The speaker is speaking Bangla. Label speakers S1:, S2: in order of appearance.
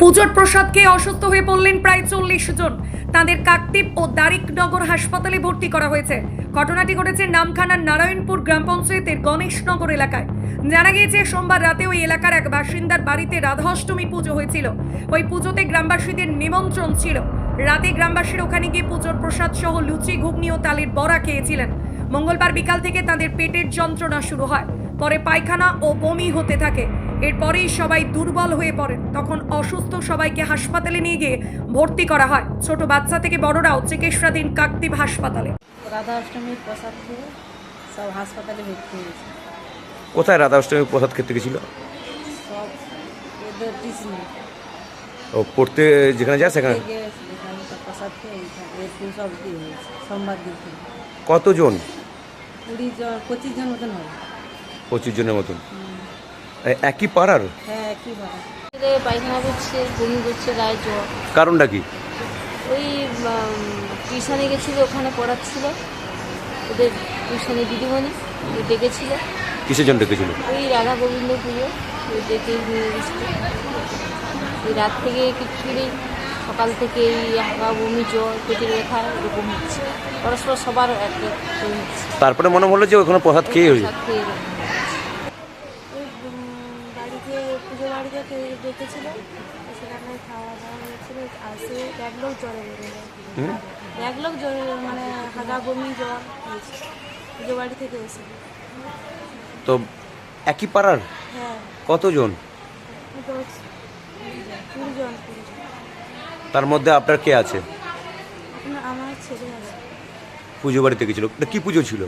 S1: পুজোর প্রসাদকে অসুস্থ হয়ে পড়লেন প্রায় চল্লিশ জন। তাদের কাকদ্বীপ ও দারিকনগর হাসপাতালে ভর্তি করা হয়েছে। ঘটনাটি ঘটেছে নামখানার নারায়ণপুর গ্রাম পঞ্চায়েতের গণেশনগর এলাকায়। জানা গিয়েছে, সোমবার রাতে ওই এলাকার এক বাসিন্দার বাড়িতে রাধাষ্টমী পুজো হয়েছিল। ওই পুজোতে গ্রামবাসীদের নিমন্ত্রণ ছিল। রাতে গ্রামবাসীর ওখানে গিয়ে পুজোর প্রসাদ সহ লুচি, ঘুগনি ও তালের বড়া খেয়েছিলেন। মঙ্গলবার বিকাল থেকে তাদের পেটের যন্ত্রণা শুরু হয়। পরে পায়খানা ও বমি হতে থাকে। এরপরেই সবাই দুর্বল হয়ে পড়েন। তখন অসুস্থ সবাইকে হাসপাতালে নিয়ে গিয়ে ভর্তি করা হয়। ছোট বাচ্চা থেকে বড়রাও চিকিৎসাধীন কাকদ্বীপ হাসপাতালে।
S2: রাধা অষ্টমীর প্রসাদ খেয়ে সব হাসপাতালে ভর্তি হয়েছে
S3: কোথায় রাধা অষ্টমী প্রসাদ খেতে গেছিল?
S2: সব এদের টিসনি
S3: ও পড়তে যেখানে যায় সেখানে?
S2: প্রসাদ খেয়ে সব সোমবার দিন
S3: কতজন?
S2: কুড়ি জন পঁচিশ জন মতন হবে।
S3: পঁচিশ জনের মতন? একই পাড়ার?
S2: হ্যাঁ একই
S4: পায়খানা করছে বমি করছে গায়ে জ্বর।
S3: কারণটা কি?
S4: ওই টিউশনে গেছিল ওখানে পড়াচ্ছিল। ওদের টিউশনে দিদিমণি ডেকেছিল।
S3: কিসের জন্য ডেকেছিল?
S4: ওই রাধা গোবিন্দ পুজো ওই ডেকে নিয়ে গেছিল ওই রাত থেকে কিছু নেই সকাল থেকে এই হাঁকা বমি জ্বর পেটের ব্যথা এরকম হচ্ছে। পরস্পর সবার
S3: তারপরে মনে হলো যে ওখানে প্রসাদ খেয়ে
S5: ওই বাড়িতে পুজো বাড়িতে ডেকেছিল সেখানে খাওয়া দাওয়া হয়েছিল এক লোক জ্বরে এক লোক জ্বরে মানে বমি জ্বর হয়েছে। পুজো বাড়ি থেকে এসে।
S3: তো একই পাড়ার?
S5: হ্যাঁ।
S3: কতজন?
S5: কুড়ি জন।
S3: তার মধ্যে আপনার কে আছে?
S5: আমার ছেলে আছে।
S3: পুজো বাড়িতে গেছিল। কি পুজো ছিল?